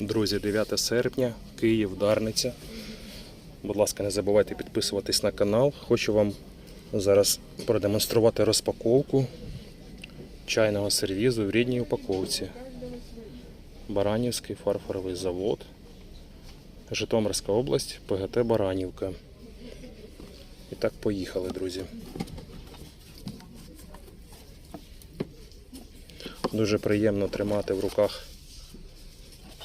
Друзі, 9 серпня, Київ, Дарниця. Будь ласка, не забувайте підписуватись на канал. Хочу вам зараз продемонструвати розпаковку чайного сервізу в рідній упаковці. Баранівський фарфоровий завод. Житомирська область, ПГТ Баранівка. І так, поїхали, друзі. Дуже приємно тримати в руках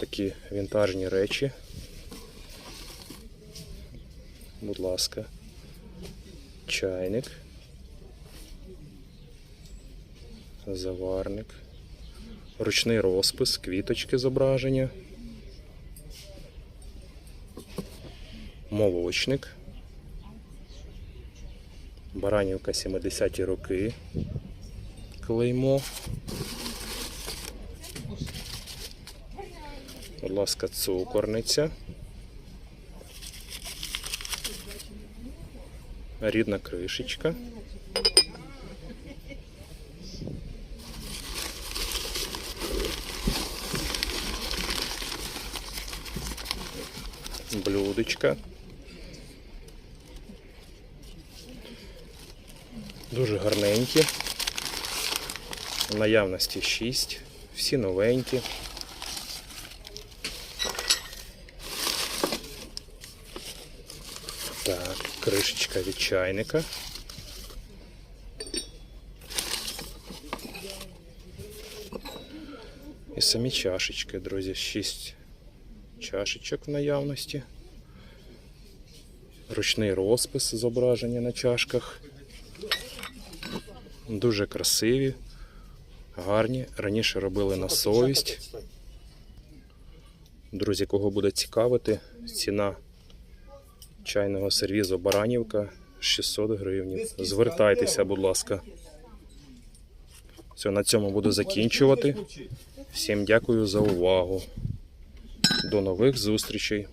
такі вінтажні речі. Будь ласка. Чайник. Заварник. Ручний розпис, квіточки зображення. Молочник. Баранівка 70-ті роки. Клеймо. Ласка, цукорниця. Рідна кришечка. Блюдечка. Дуже гарненькі. В наявності 6. Всі новенькі. Так, кришечка від чайника. І самі чашечки, друзі, 6 чашечок в наявності. Ручний розпис зображення на чашках. Дуже красиві, гарні. Раніше робили на совість. Друзі, кого буде цікавити, ціна чайного сервізу Баранівка 600 гривень. Звертайтеся, будь ласка. Все, на цьому буду закінчувати. Всім дякую за увагу. До нових зустрічей.